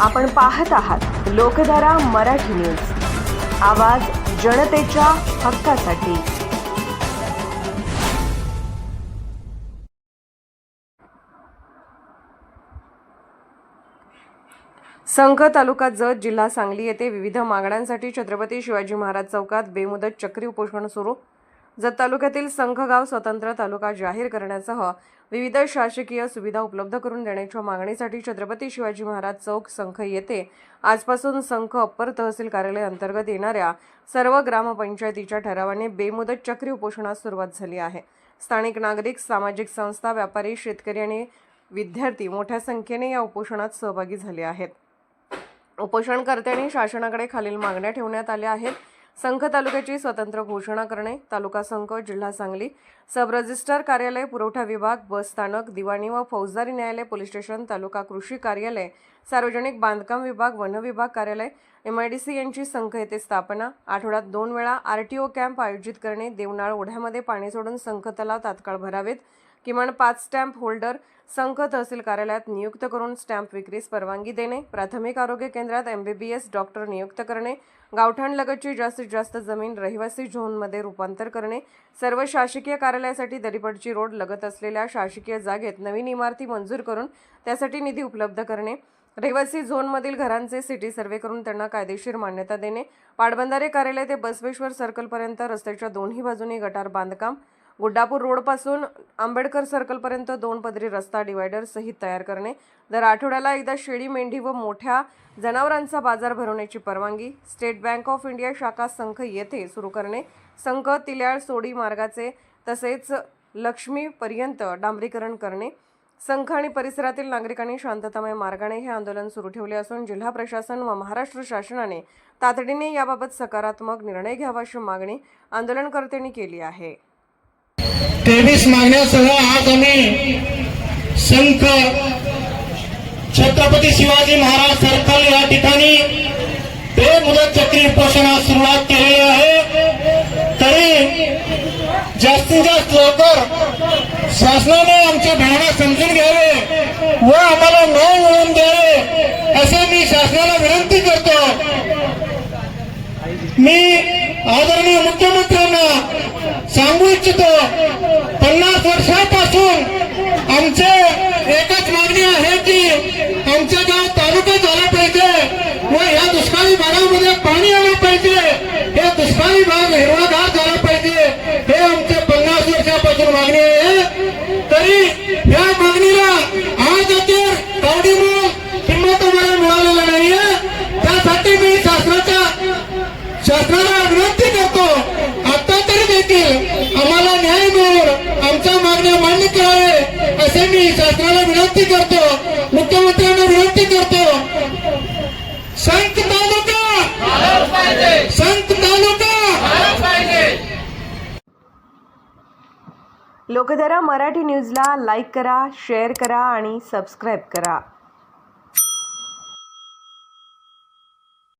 आपण पाहत आहात लोकधारा मराठी न्यूज. आवाज जनतेच्या हक्कासाठी. संख तालुका जत जिल्हा सांगली येथे विविध मागण्यांसाठी छत्रपती शिवाजी महाराज चौकात बेमुदत चक्री उपोषण सुरू. जत तालुक्यातील संखगाव स्वतंत्र तालुका जाहीर करण्यासह विविध शासकीय सुविधा उपलब्ध करून देण्याच्या मागणीसाठी छत्रपती शिवाजी महाराज चौक संख येथे आजपासून संख अप्पर तहसील कार्यालय अंतर्गत येणाऱ्या सर्व ग्रामपंचायतीच्या ठरावाने बेमुदत चक्री उपोषणास सुरुवात झाली आहे. स्थानिक नागरिक सामाजिक संस्था व्यापारी शेतकरी आणि विद्यार्थी मोठ्या संख्येने या उपोषणात सहभागी झाले आहेत. उपोषणकर्त्यांनी शासनाकडे खालील मागण्या ठेवण्यात आल्या आहेत. संख तालुक्याची स्वतंत्र घोषणा करणे तालुका संघ जिल्हा सांगली सब रजिस्टर कार्यालय पुरवठा विभाग बस स्थानक दिवाणी व फौजदारी न्यायालय पोलीस स्टेशन तालुका कृषी कार्यालय सार्वजनिक बांधकाम विभाग वन विभाग कार्यालय एम आय डी सी यांची संघ येथे स्थापना. आठवड्यात दोन वेळा आर टी ओ कॅम्प आयोजित करणे देवनाळ ओढ्यामध्ये पाणी सोडून संख तलाव तात्काळ भरावेत. किमान पाच स्टॅम्प होल्डर संख तहसील कार्यालयात नियुक्त करून स्टॅम्प विक्रीस परवानगी देणे प्राथमिक आरोग्य केंद्रात M B B S doctor नियुक्त करणे गावठाणलगतची जास्तीत जास्त जमीन रहिवासी झोनमध्ये रूपांतर करणे सर्व शासकीय कार्यालयासाठी दरीपडची रोड लगत असलेल्या शासकीय जागेत नवीन इमारती मंजूर करून त्यासाठी निधी उपलब्ध करणे रहिवासी झोनमधील घरांचे सिटी सर्वे करून त्यांना कायदेशीर मान्यता देणे पाटबंधारे कार्यालय ते बसवेश्वर सर्कलपर्यंत रस्त्याच्या दोन्ही बाजूनी गटार बांधकाम गुड्डापूर रोडपासून आंबेडकर सर्कलपर्यंत दोन पदरी रस्ता डिवायडर सहित तयार करणे. दर आठवड्याला एकदा शेळी मेंढी व मोठ्या जनावरांचा बाजार भरवण्याची परवानगी. स्टेट बँक ऑफ इंडिया शाखा संख येथे सुरू करणे. संख तिल्याळ सोडी मार्गाचे तसेच लक्ष्मीपर्यंत डांबरीकरण करणे. संघ आणि परिसरातील नागरिकांनी शांततामय मार्गाने हे आंदोलन सुरू ठेवले असून जिल्हा प्रशासन व महाराष्ट्र शासनाने तातडीने याबाबत सकारात्मक निर्णय घ्यावा अशी मागणी आंदोलनकर्त्यांनी केली आहे. तेवीस मागण्यासह आज आम्ही संख छत्रपती शिवाजी महाराज सर्कल या ठिकाणी बेमुदत चक्री उपोषणास सुरुवात केलेली आहे. तरी जास्तीत जास्त लवकर शासनाने आमच्या भावना समजून घ्यावे व आम्हाला न मिळवून द्यावे असे मी शासनाला विनंती करतो. मी आदरणीय मुख्यमंत्र्यांना सांगू इच्छितो पन्नास वर्षापासून आमचे एकच मागणी आहे की आमच्या गाव तालुका झाला पाहिजे व या दुष्काळी भागामध्ये पाणी आलं पाहिजे हे दुष्काळी भाग हिरवागार झाला पाहिजे हे आमचे पन्नास वर्षापासून मागणी आहे तरी या मागणीला आज अखेर कवडीमोल किंमत आम्हाला मिळालेला नाहीये त्यासाठी मी शासनाच्या शासनाला विनंती करतो आता तरी देखील आम्हाला न्याय मिळून आमच्या मागण्या मान्य करावे मी शासनाला विनंती करतो मुख्यमंत्र्यांना विनंती करतो. संत तालुका! संत तालुका! लोकधारा मराठी न्यूजला लाईक करा शेअर करा आणि सबस्क्राईब करा.